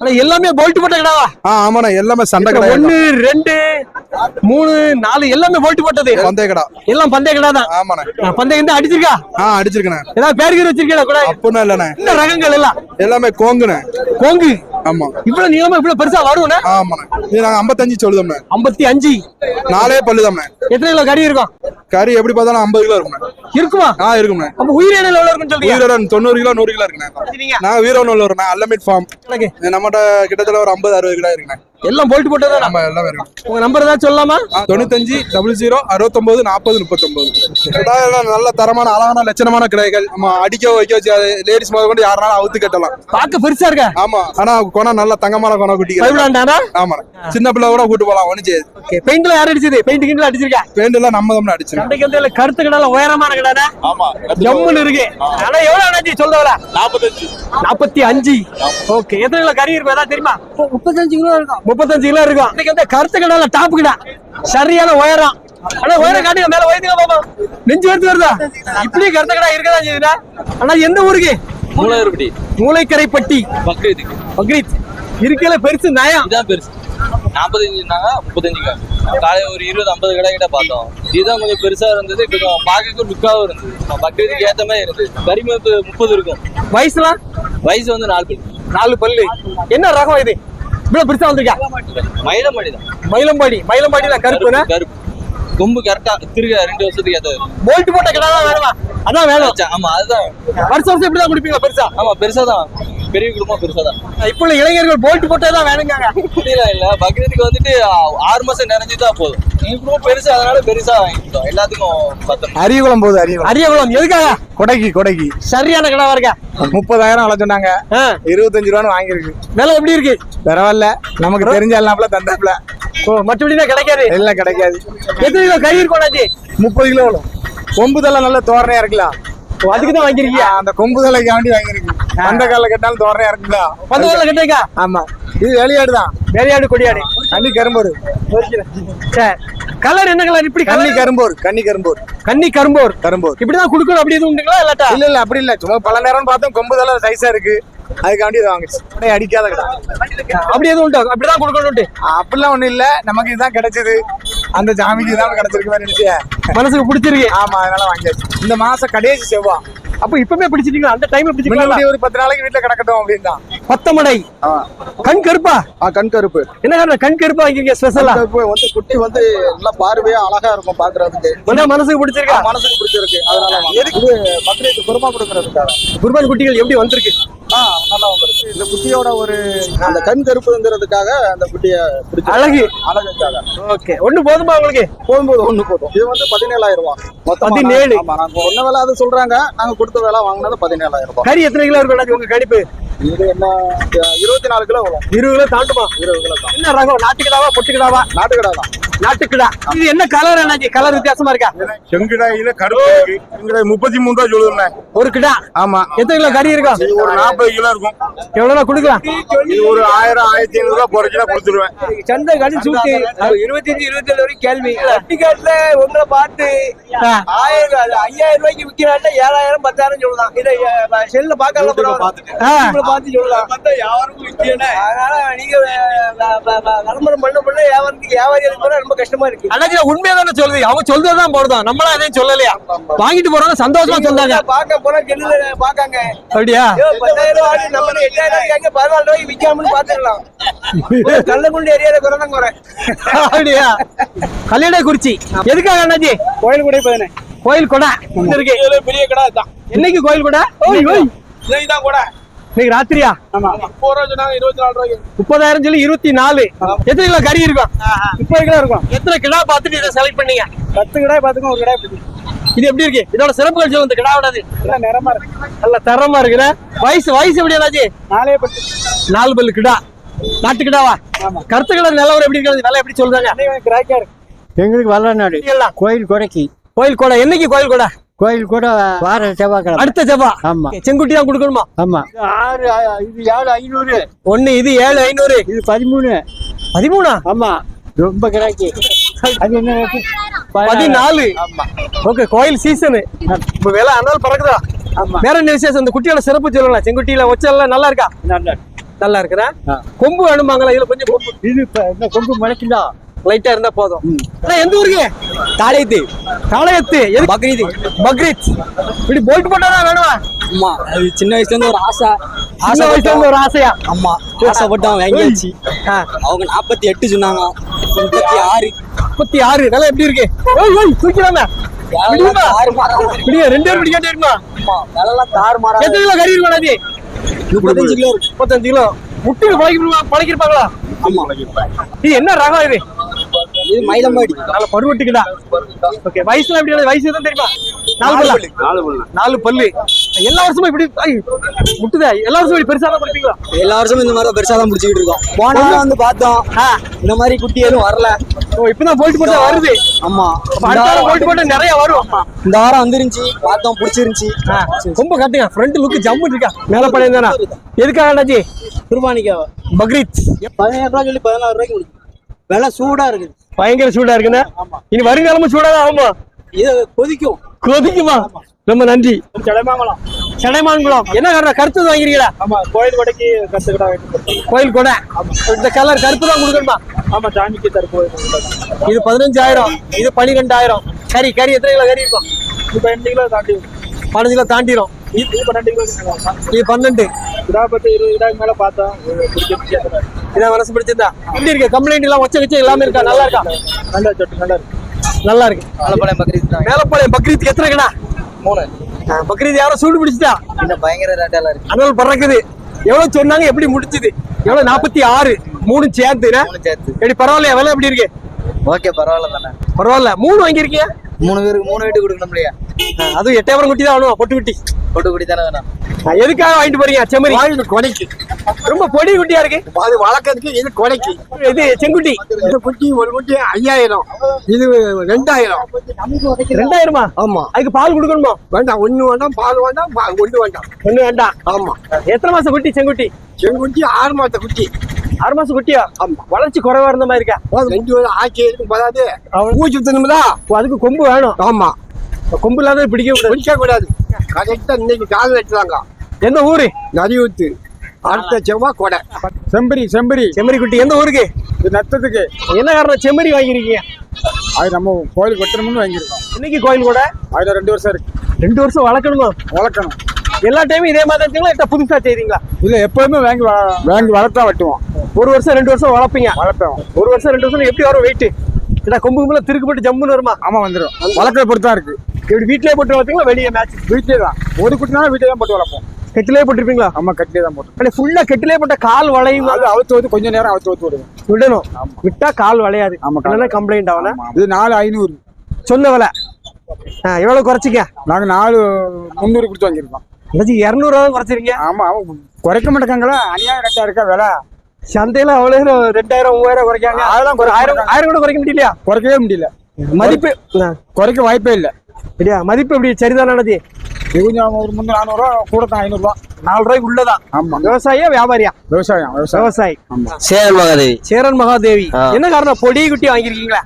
ஆனா எல்லாமே போல்ட் போட்ட கிடாவா ஆ ஆமாண்ணா எல்லாமே சண்டை கடை ஒன்னு ரெண்டு மூணு நாலு எல்லாமே போல்ட் போட்டது. பந்தய கடை. எல்லாம் பந்தய கடை தான் ஆமாண்ணே பந்தயம் தான் அடிச்சிருக்கா? ஆ அடிச்சிருக்கண்ணே. ஏதாவது பேர் கீர் வச்சிருக்கா கூட அப்படின்னா இல்லண்ணே. இந்த ரகங்கள் எல்லாம்? எல்லாமே கோங்குண்ணே. கோங்கு. ஆமா. இவ்வளவு நீளமா இவ்வளவு பெருசா வரும்னா ஆமாண்ணே. இது நாங்க ஐம்பத்தஞ்சு சொல்லுதோம்ண்ணே. ஐம்பத்தி அஞ்சு. நாலே பல்லுதாம்ண்ணே. எத்தனை கிலோ கறி இருக்கும்? கறி எப்படி பார்த்தாலும் ஐம்பது கிலோ இருக்குண்ணே இருக்குமா? ஆ இருக்குண்ணே அப்ப உயிரின எவ்வளவு இருக்குன்னு சொல்றீங்க? வீரன் தொண்ணூறு கிலோ நூறு கிலோ இருக்குண்ணே. நாங்க. வீரன் வரண்ணே அல்லமிட் ஃபார்ம் நம்மகிட்ட கிட்டத்தட்ட ஒரு ஐம்பது அறுபது கிலோ இருக்குண்ணே. எல்லாம் போல்ட் போட்டதா நம்ம எல்லாமே இருக்கு. உங்க நம்பர் ஏதாவது சொல்லலாமா? தொண்ணூத்தஞ்சு டபுள் ஜீரோ அறுபத்தொன்பது நாற்பது முப்பத்தொன்பது நல்ல தரமான அழகான லட்சணமான கிடாய்கள் நம்ம அடிக்க வைக்க வச்சு லேடிஸ் முதல் கொண்டு யாருனாலும் அவுத்து கட்டலாம். பார்க்க பெருசா இருக்க? ஆமா ஆனா குணம் நல்ல தங்கமான குணம் பயப்படாண்டானா ஆமாண்ணே சின்ன பிள்ளை கூட கூட்டு போலாம் ஒண்ணு செய்யாது. ஓகே பெயிண்ட்ல யார் அடிச்சது? பெயிண்ட் கிண்ட்ல அடிச்சிருக்கா? பெயிண்ட் எல்லாம் நம்ம தான் அடிச்சிருக்கோம். கருத்து கடால உயரமான கடானா? ஆமா ஜம்முன்னு இருக்கு. ஆனா எவ்வளவு அண்ணாச்சி சொல்றவரா நாற்பத்தஞ்சு நாற்பத்தி அஞ்சு. ஓகே எத்தனை கிலோ கறி இருக்கும்? ஏதாவது தெரியுமா? முப்பத்தஞ்சு கிலோ இருக்கும். முப்பத்தஞ்சு கிலோ இருக்கும். இன்னைக்கு வந்து கருத்து கடால டாப் கிடா சரியான உயரம். ஆனா உயரம் காட்டுங்க மேல உயர்த்துங்க பாப்பா நெஞ்சு எடுத்து வருதா? இப்படியே கருத்து கடா இருக்கதான் செய்யுதுடா ஆனா எந்த ஊருக்கு? மூலாயிரப்படி. மூளைக்கரைப்பட்டி பக்ரீத்துக்கு பக்ரீத். இருக்கல பெருசு நயம். இதான் பெருசு. நாற்பத்தஞ்சுனாங்க முப்பத்தஞ்சுக்கா காலையில ஒரு இருபது ஐம்பது கடை கிட்ட பார்த்தோம். இதுதான் கொஞ்சம் பெருசா இருந்தது கொஞ்சம் பார்க்க லுக்காவும் இருந்தது. பக்ரீத்துக்கு ஏத்த மாதிரி இருந்தது. கரிமத்து முப்பது இருக்கும். வயசுலாம்? வயசு வந்து நாலு பேர் நாலு பல்லு. என்ன ரகம் இது? இவ்வளவு பெருசா வந்திருக்கா? மயிலமாடி தான். மயிலம்பாடி. மயிலம்பாடியில கருப்புனா கருப்பு கொம்பு கரெக்டா திருக ரெண்டு வருஷத்துக்கு ஏத்தது போல்ட் போட்ட கடை தான் வேணுமா? அதான் வேணும். ஆமா அதுதான். வருஷம் வருஷம் இப்படிதான் குடிப்பீங்க பெருசா? ஆமா பெருசா தான். பெரிய குடும்பம் பெருசா தான். இப்போ உள்ள இளைஞர்கள் போல்ட் போட்டே தான் வேணுங்காங்க. அப்படிலாம் இல்ல. பக்ரீத்துக்கு வந்துட்டு ஆறு மாசம் நிறைஞ்சுதான் போதும். குடும்பம் பெருசா அதனால பெருசா வாங்கிட்டோம் எல்லாத்துக்கும் பத்தணும் அரியகுளம் போகுது அரியகுளம். அரியகுளம் எதுக்காக? கொடைக்கு கொடைக்கு. சரியான கடை இருக்கா? முப்பதாயிரம் அலை சொன்னாங்க. ஆ, இருபத்தஞ்சு ரூபான்னு வாங்கியிருக்கு. விலை எப்படி இருக்கு? பரவாயில்ல. நமக்கு தெரிஞ்ச தந்தாப்ல ஓ மற்றபடினா கிடைக்காது? எல்லாம் கிடைக்காது. எத்தனை கிலோ கறி இருக்கும் முப்பது கிலோ கொம்புதெல்லாம் நல்ல தோரணையா இருக்கலாம். அதுக்கு தான் வாங்கிருக்கீங்க அந்த கொம்புதலைக்கு வேண்டி வாங்கியிருக்கு. அந்த கால கேட்டாலும் தோரணையா இருக்குங்களா பத்து கிலோ கட்டுறீங்க ஆமா. இது வெளியாடு தான். வேலையாடு கொடியாடு. கன்னி கரும்போர் சரி கலர் என்ன கலர் இப்படி கண்ணி கரும்போர் கன்னி கரும்போர் கன்னி கரும்போர் கரும்போர் இப்படிதான் குடுக்கணும் அப்படி எதுவும் உண்டுங்களா இல்லாட்டா? இல்ல இல்ல அப்படி இல்ல. சும்மா பல நேரம் பார்த்தோம் கொம்புதெல்லாம் சைஸா இருக்கு. அதுக்காண்டி இதை வாங்குச்சு அப்படியே அடிக்காத கடை. அப்படி எதுவும் உண்டு? அப்படிதான் கொடுக்கணும்ட்டு. அப்படிலாம் ஒண்ணும் இல்ல. நமக்கு இதுதான் கிடைச்சது. அந்த ஜாமிக்கு இதுதான் கிடைச்சிருக்கு மாதிரி நினைச்சிய? மனசுக்கு பிடிச்சிருக்கு. ஆமா அதனால வாங்கியாச்சு. இந்த மாசம் கடைசி செவ்வா. அப்ப இப்பவே பிடிச்சிட்டீங்களா? அந்த டைம்ல பிடிச்சிக்கலாம் ஒரு பத்து நாளைக்கு வீட்டுல கிடக்கட்டும் அப்படின்னு தான் பத்தமடை கண் கருப்பா? கண் கருப்பு. என்ன காரணம் கண் கருப்பா வாங்கிருக்கீங்க ஸ்பெஷலா வந்து குட்டி வந்து நல்லா பார்வையா அழகா இருக்கும் பாக்குறதுக்கு. என்ன மனசுக்கு பிடிச்சிருக்கா? மனசுக்கு பிடிச்சிருக்கு. அதனால. இது பக்ரீத் குருமா கொடுக்கறதுக்காக. குர்பான் குட்டிகள் எப்படி வந்திருக்கு? நல்லா வந்துருக்கு இந்த குட்டியோட ஒரு அந்த கண் கருப்புங்கிறதுக்காக அந்த குட்டியை அழகு. அழகுக்காக. ஓகே. ஒண்ணு போதுமா உங்களுக்கு? போகும்போது ஒண்ணு போதும். இது வந்து பதினேழாயிரம் ரூபாய். மொத்தமா பதினேழு. ஆமா நாங்க ஒன்ன வேலை அது சொல்றாங்க. நாங்க கொடுத்த வேலை வாங்கினது பதினேழாயிரம் ரூபாய். கறி எத்தனை கிலோ இருக்கும் உங்க கணிப்பு இது என்ன இருபத்தி நாலு கிலோ வரும். இருபது கிலோ தாண்டுமா? இருபது கிலோ தான். என்ன ரகம்? நாட்டுக்கிடாவா பொட்டுக்கிடாவா? நாட்டுக்கடை தான் நாட்டுக்கிடா. இது என்ன கலர் அண்ணாச்சி கலர் வித்தியாசமா இருக்கா? செங்கிடாயில கருப்பு இருக்கு. செங்கிடாய் முப்பத்தி மூணு ரூபா சொல்லுவேன் ஒரு கிடா. ஆமா. எத்தனை கிலோ கறி இருக்கும்? இது ஒரு நாற்பது கிலோ இருக்கும். எவ்வளவு கொடுக்கலாம்? ஒரு ஆயிரம் ஆயிரத்தி ஐநூறு ரூபா குறைச்சா கொடுத்துருவேன். சந்தை கடி சூட்டு இருபத்தஞ்சு இருபத்தி ஏழு வரைக்கும் கேள்வி. வட்டிக்காட்டுல உங்களை பார்த்து. ஆயிரம் ஐயாயிரம் ரூபாய்க்கு விக்கிறாங்க ஏழாயிரம் பத்தாயிரம் சொல்லலாம் இதை செல்ல பார்க்கல ஆ. பார்த்து சொல்லலாம் அதனால நீங்க வ- வ- வ- வ- விளம்பரம் பண்ண பண்ண வியாபாரத்துக்கு வியாபாரிகளுக்கு ரொம்ப கஷ்டமா இருக்கு. அண்ணாச்சி உண்மையா தானே சொல்லுது. அவங்க சொல்றதுதான் போடுதான் நம்மளா எதையும் சொல்லலையா? வாங்கிட்டு போறவங்க சந்தோஷமா சொன்னாங்க பார்க்க போனா கெல்லுல பாக்காங்க அப்படியா? பத்தாயிரம் ரூபாய் நம்ம எட்டாயிரம் ரூபாய்க்கு அங்க பதினாலு ரூபாய்க்கு விற்காமனு பாத்துக்கலாம் கள்ளக்குண்டு ஏரியால குறை குறை. அப்படியா? கல்யாண குறிச்சி எதுக்காக அண்ணாச்சி கோயில் கூட பதினேன் கோயில் கொடை இருக்கு. பெரிய கடை தான் என்னைக்கு கோயில் கொடை? ஓய், ஓய். இன்னைக்கு தான் கூட. இன்னைக்கு ராத்திரியா? முப்பதாயிரம் சொல்லி இருபத்தி நாலு எத்தனை கிலோ கறி இருக்கும்? முப்பது கிலோ இருக்கும். எத்தனை கிடா பார்த்துட்டு இதை செலக்ட் பண்ணீங்க? பத்து கிடாய் பாத்துக்கோ ஒரு பிடிக்கும் இது எப்படி இருக்கு? இதோட சொல்லுங்க இந்த கிடாவோடது எல்லாம் நிறமா இருக்கு. நல்ல தரமா இருக்குற வயசு வயசு எப்படி என்னாச்சு நாலே பத்து நாலு பல்லு கிடா. நாட்டு கிடாவா? ஆமா. கருத்து கிடா நிலவரம் எப்படி இருக்கிறது விலை எப்படி சொல்றாங்க? அன்னைக்கு கிராக்கா இருக்கு. எங்களுக்கு எல்லாம் கோயில் கொடைக்கு. கோயில் கொடை. என்னைக்கு கோயில் கொடை? கோயில் கூட வார செவ்வாய்க்கிழமை. அடுத்த செவ்வா ஆமா. செங்குட்டி தான் கொடுக்கணுமா? ஆமா. ஆறு இது ஏழு ஐநூறு. ஒண்ணு இது ஏழு ஐநூறு. இது பதிமூணு. பதிமூணா? ஆமா. ரொம்ப கிராக்கி. அது என்ன? பதினாலு. ஆமா. ஓகே கோயில் சீசனு இப்ப விலை அதனால பறக்குதா? ஆமா. வேற என்ன விசேஷம்? இந்த குட்டியோட சிறப்பு சொல்லலாம். செங்குட்டியில ஒச்சல்ல நல்லா இருக்கா? நல்லா நல்லா இருக்குதா? கொம்பு வேணுமாங்களா? இதுல கொஞ்சம் கொம்பு. இது கொம்பு முளைக்குதா? லைட்டா இருந்தா போதும். அண்ணா, எந்த ஊருக்கு தாளையத்து காளையத்து எது பக்ரீது. பக்ரீத். இப்படி போல்ட் போட்டாதான் வேணுமா? ஆமா அது சின்ன வயசுல இருந்து ஒரு ஆசை. சின்ன வயசுல இருந்து ஒரு ஆசையா? ஆமா ஆசைப்பட்டோம் வாங்கியாச்சு ஆ, அவங்க நாற்பத்தி எட்டு சொன்னாங்க. முப்பத்தி ஆறு. முப்பத்தி ஆறு. நல்லா எப்படி இருக்கு? ஓய் ஓய் தூக்கிடாம. ரெண்டு பேரும் பிடிக்காட்டே இருக்குமா? எத்தனை கிலோ கறி இருக்கும் அண்ணாச்சி? முப்பத்தஞ்சு கிலோ முப்பத்தஞ்சு கிலோ. முட்டுக்கு பழகி பழகிருப்பாங்களா ஆமா. இது என்ன ரகம் இது? இது மயிலம்பாடி. நல்ல பருவட்டுக்குடா ஓகே வயசுல எப்படி வயசு எதுவும் தெரியுமா? நாலு பல்லு? நாலு பல்லு. நாலு பல்லு. எல்லா வருஷமும் இப்படி முட்டுதா? எல்லா வருஷமும் இப்படி பெருசா தான் கொடுப்பீங்களா எல்லா வருஷமும் இந்த மாதிரி பெருசா தான் பிடிச்சிக்கிட்டு இருக்கோம். போன வந்து பார்த்தோம். இந்த மாதிரி குட்டி எதுவும் வரல. ஓ இப்பதான் போல்ட் போட்டா வருது. ஆமா. அடுத்த போல்ட் போட்டா நிறைய வரும். இந்த வாரம் வந்துருந்துச்சு. பார்த்தோம். பிடிச்சிருந்துச்சு. ரொம்ப காட்டுங்க ஃப்ரண்ட் லுக் ஜம்மு இருக்கா? மேல பழைய தானா? எதுக்காக அண்ணாச்சி குர்பானிக்காவ. பக்ரீத். பதினேழு ரூபா சொல்லி பதினாறு ரூபாய்க்கு விலை சூடா இருக்குது. பயங்கர சூடா இருக்குண்ணே. இனி வருங்காலமும் சூடா தான் ஆகுமா? இது கொதிக்கும். கொதிக்குமா? ரொம்ப நன்றி. கிளம்பாங்களாம் சடைமான்குளம் என்ன காரணம் கருத்து வாங்கிறீங்களா ஆமா கோயில் கொடைக்கு கத்துக்கிட்டா கோயில் கூட. இந்த கலர் கருப்பு தான் கொடுக்கணுமா? ஆமா சாமிக்கு தருப்போம் இது பதினஞ்சாயிரம். இது பனிரெண்டாயிரம். கறி கறி எத்தனை கிலோ கறி இருக்கும்? இப்ப ரெண்டு கிலோ தாண்டி பதினஞ்சு கிலோ தாண்டிரும். இது பன்னெண்டு. கிலோ இது பன்னெண்டு இதா பத்து இருபது கிலோக்கு மேல பார்த்தோம் இதான் மனசு பிடிச்சிருந்தா. எப்படி இருக்கு கம்ப்ளைண்ட் எல்லாம் வச்ச வச்சு எல்லாமே இருக்கா? நல்லா இருக்கா? நல்லா சொட்டு நல்லா இருக்கு. நல்லா இருக்கு. ஆலப்பாளையம் பக்ரீத் தான். மேலப்பாளையம் பக்ரீத் எத்தனை கடா மூணு. பக்ரீத் யாரோ சூடு பிடிச்சிட்டா? இந்த பயங்கர ரேட்டெல்லாம் இருக்கு. அனல் பறக்குது. எவ்வளவு சொன்னாங்க எப்படி முடிச்சுது? எவ்வளவு நாற்பத்தி ஆறு. மூணு சேர்த்து மூணு சேர்த்து. எப்படி பரவாயில்லையா? விலை எப்படி இருக்கு? ஓகே பரவாயில்ல தானே பரவாயில்ல. மூணு வாங்கியிருக்கீங்க மூணு பேருக்கு மூணு வீட்டு கொடுக்கணும் இல்லையா? அதுவும் எட்டாயிரம் குட்டி தான் வேணும்? பொட்டு குட்டி. கொட்டு குடி தானே வேணாம். நான் எதுக்காக வாங்கிட்டு போறீங்க செம்மறி? கொடைக்கு ரொம்ப பொடி குட்டியா இருக்கு. அது வளர்க்கறதுக்கு இது கொடைக்கு இது செங்குட்டி. இந்த குட்டி ஒரு குட்டி ஐயாயிரம். இது ரெண்டாயிரம். ரெண்டாயிரமா? ஆமா. அதுக்கு பால் கொடுக்கணுமா? வேண்டாம் ஒண்ணு வேண்டாம் பால் வேண்டாம் ஒண்ணு வேண்டாம். ஒண்ணு வேண்டாம். ஆமா. எத்தனை மாசம் குட்டி செங்குட்டி? செங்குட்டி ஆறு மாச குட்டி. ஆறு மாசம் குட்டியா? ஆமா. வளர்ச்சி குறைவா இருந்த மாதிரி இருக்கா? ரெண்டு ஆக்கி இருக்கும் பதாது? அவன் பூச்சி ஓ, அதுக்கு கொம்பு வேணும். ஆமா. கொம்பு இல்லாத பிடிக்க கூடாது. குடிக்க கூடாது. கரெக்டா இன்னைக்கு கால் வச்சுதாங்க எந்த ஊரு? நரியூத்து. அடுத்த செவ்வாய் கொடை. செம்பரி செம்பரி. செம்மறி குட்டி எந்த ஊருக்கு? இது நத்தத்துக்கு. என்ன காரணம்? செம்மறி வாங்கிருக்கீங்க அது நம்ம கோயில் வெட்டணும்னு வாங்கியிருக்கோம். இன்னைக்கு கோயில் கூட? அதுல ரெண்டு வருஷம் இருக்கு. ரெண்டு வருஷம் வளர்க்கணுமா? வளர்க்கணும். எல்லா டைமும் இதே மாதிரி தான் இல்ல புதுசா செய்றீங்களா இல்ல எப்பவுமே வாங்கி வாங்கி வளர்த்தா வெட்டுவோம். ஒரு வருஷம் ரெண்டு வருஷம் வளர்ப்பீங்க. வளர்ப்போம். ஒரு வருஷம் ரெண்டு வருஷம் எப்படி வரும் வெயிட் ஏன்னா கொம்பு கும்பல திருக்குப்பட்டு ஜம்முன்னு வருமா? ஆமா வந்துடும் வளர்க்கற பொறுத்து தான் இருக்கு. இப்படி வீட்லயே போட்டு வளர்த்தீங்களா வெளியே மேட்ச் வீட்டிலே தான். ஒரு குட்டினாலும் வீட்டிலே தான் போட்டு வளர்ப்போம். கெட்டிலே போட்டிருப்பீங்களா? அம்மா கட்டிலே தான் போட்டு. ஆனா ஃபுல்லா கெட்டிலே போட்ட கால் வளையும். அது அவுத்து வந்து கொஞ்ச நேரம் அவுத்து ஊத்து விடுவோம். விடணும். விட்டா கால் வளையாது. ஆமா, இல்லைன்னா கம்ப்ளைண்ட் ஆகணும் இது நாலு ஐநூறு. சொன்ன விலை. ஆ, எவ்வளவு குறைச்சிக்க நாங்க நாலு முந்நூறு கொடுத்து வாங்கியிருக்கோம். அதாச்சு இரநூறுவா குறைச்சிருங்க ஆமா அவன் குறைக்க மாட்டேங்காங்களா அநியாயம் கட்டா இருக்கா விலை? சந்தையில அவ்வளவு ரெண்டாயிரம் மூவாயிரம் குறைக்காங்க அதெல்லாம் ஆயிரம். ஆயிரம் கூட குறைக்க முடியலையா? குறைக்கவே முடியல. மதிப்பு குறைக்க வாய்ப்பே இல்லை. சரியா மதிப்பு எப்படி? சரிதான் நடத்தி இது கொஞ்சம் ஒரு முந்நூறு நானூறுரூவா கூட தான் ஐநூறுரூவா நாலு ரூபாய்க்கு உள்ளதான். ஆமா. விவசாயியா வியாபாரியா? விவசாயம் விவசாயி. சேரன் மகாதேவி. சேரன் மகாதேவி. ஆ. என்ன காரணம்? பொடி குட்டி வாங்கிருக்கீங்களா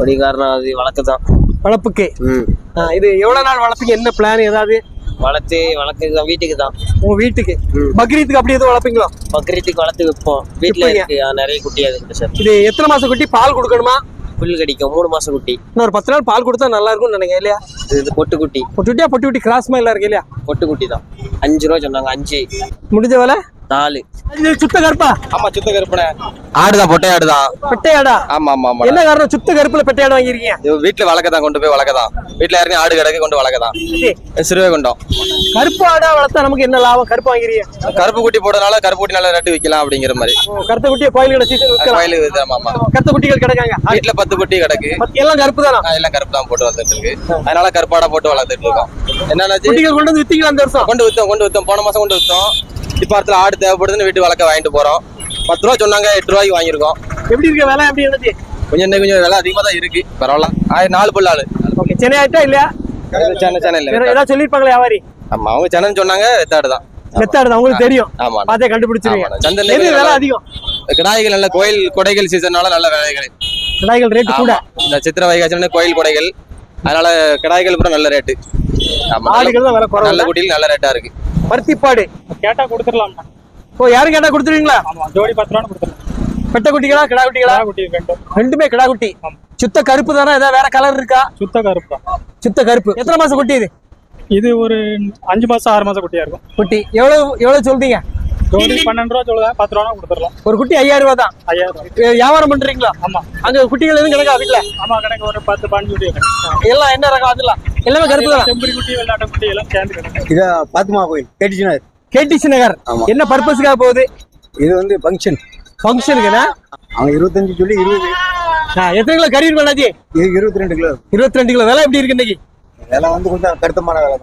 படி காரணம் அது வழக்கு தான் வளர்ப்புக்கு இது எவ்வளவு நாள் வளர்ப்பீங்க? என்ன பிளான் ஏதாவது? வளர்த்து வளர்க்கு தான் வீட்டுக்கு தான் உங்க வீட்டுக்கு. பக்ரீத்துக்கு அப்படி எதுவும் வளர்ப்பீங்களா? பக்ரீத்துக்கு வளர்த்து விற்போம் வீட்டில். இருக்கு நிறைய குட்டி அது சார். இது எத்தனை மாசம் குட்டி? பால் கொடுக்கணுமா? புல் கடிக்கும் மூணு மாசம் குட்டி. இன்னொரு பத்து நாள் பால் கொடுத்தா நல்லா இருக்கும்னு நினைக்கிறேன் இல்லையா? இது பொட்டு குட்டி. பொட்டு குட்டியா பொட்டு குட்டி கிராஸ் மாதிரி இருக்கு இல்லையா? பொட்டு குட்டி தான். அஞ்சு ரூபா சொன்னாங்க அஞ்சு. முடிஞ்ச வேலை? நாலு. சுத்த கருப்பா? ஆமா சுத்த கருப்பனை ஆடுதான் பொட்டை ஆடுதான் பெட்டையாடா? ஆமா ஆமா ஆமா என்ன காரணம்? சுத்த கருப்புல பெட்டையாடு வாங்கிருக்கீங்க இது வீட்டுல வளர்க்கதான் கொண்டு போய் வளர்க்கதான். வீட்டுல யாருக்கும் ஆடு கிடக்கு கொண்டு வளர்க்கதான். சிறுவைகுண்டம். கருப்பு ஆடா வளர்த்தா நமக்கு என்ன லாபம்? கருப்பு வாங்கிறீங்க கருப்பு குட்டி போடுறதுனால கருப்பு குட்டி நல்லா நட்டு விற்கலாம் அப்படிங்கிற மாதிரி. கருத்த குட்டியை கோயில்களை சீசன் விற்கலாம். கோயிலுக்கு வித்தலாம், ஆமா கருத்த குட்டிகள் கிடக்காங்க. வீட்டுல பத்து குட்டி கிடக்கு. எல்லாம் கருப்பு தானா? எல்லாம் கருப்பு தான் போட்டு வளர்த்துட்டு இருக்கு. அதனால கருப்பாடா போட்டு வளர்த்துட்டு இருக்கோம். என்னாச்சு குட்டிகள் கொண்டு வந்து வித்தீங்களா அந்த வருஷம்? கொண்டு வித்தோம் கொண்டு வித்தோம். போன மாசம் கொண்டு வித்தோம். இப்ப இடத்துல ஆடு தேவைப்படுதுன்னு வீட்டு வளர்க்க வாங்கிட்டு போறோம். பத்து ரூபா சொன்னாங்க எட்டு ரூபாய்க்கு வாங்கியிருக்கோம். எப்படி இருக்க வேலை? எப்படி இருந்துச்சு? கொஞ்சம் இன்னும் கொஞ்சம் விலை அதிகமா தான் இருக்கு. பரவாயில்ல. ஆயிரம் நாலு புள்ள ஆளு. ஓகே சென்னை ஆயிட்டா இல்லையா? சென்னை சென்னை இல்ல ஏதாவது சொல்லிருப்பாங்களா வியாபாரி? ஆமா அவங்க சென்னைன்னு சொன்னாங்க வெத்தாடு தான். மெத்தாடு தான் உங்களுக்கு தெரியும். ஆமா பார்த்தே கண்டுபிடிச்சிருவீங்க ஆமாண்ணா. சந்தையில விலை அதிகம்? கிடாய்கள் நல்ல கோயில் கொடைகள் சீசன்னால நல்ல விலைகள். கிடாய்கள் ரேட்டு கூட. இந்த சித்திரை வைகாசம்னு கோயில் கொடைகள். அதனால கிடாய்கள் பூரா நல்ல ரேட்டு ஆமா நல்ல- குட்டியில் நல்ல ரேட்டா இருக்கு. பருத்திப்பாடு. கேட்டா கொடுத்துடலாம் ஓ யாரும் கேட்டா கொடுத்துருவீங்களா? ஜோடி பத்து ரூபான்னு கொடுத்துருவோம் பெட்ட குட்டிகளா கிடா குட்டிகளா? குட்டி ரெண்டு. ரெண்டுமே கிடா குட்டி. சுத்த கருப்பு தானே? ஏதாவது வேற கலர் இருக்கா? சுத்த கருப்பு. சுத்த கருப்பு. எத்தனை மாசம் குட்டி இது? இது ஒரு அஞ்சு மாசம் ஆறு மாசம் குட்டியா இருக்கும். குட்டி. எவ்வளவு எவ்வளவு சொல்றீங்க? ஜோடி பன்னெண்டு ரூபா சொல்லுதா? பத்து ரூபா கொடுத்துடலாம். ஒரு குட்டி ஐயாயிரம் ரூபாய் தான். ஐயாயிரம் ரூபா. வியாபாரம் பண்றீங்களா? ஆமா. அங்க குட்டிகள் எதுவும் கிடக்கா வீட்டுல ஆமா கணக்கு ஒரு பத்து பதினஞ்சு குட்டி. எல்லாம் என்ன ரகம் அதெல்லாம்? எல்லாமே கருப்பு தான். செம்பரி குட்டி வெள்ளாட்ட குட்டி எல்லாம் சேர்ந்து கிடக்கு. இத பாத்துமா கோயில்? கேட்டுச்சுனார் கேடிசி நகர் என்ன பர்பஸ்க்காக போகுது? இது வந்து ஃபங்க்ஷன் ஃபங்க்ஷனுக்குண்ணா அவங்க இருபத்தஞ்சு சொல்லி இருபது. எத்தனை கிலோ கறி இருக்கும் அண்ணாச்சி இது இருபத்தி ரெண்டு கிலோ. இருபத்தி ரெண்டு கிலோ. விலை எப்படி இருக்கு இன்னைக்கு? விலை வந்து கொஞ்சம் கருத்தமான விலை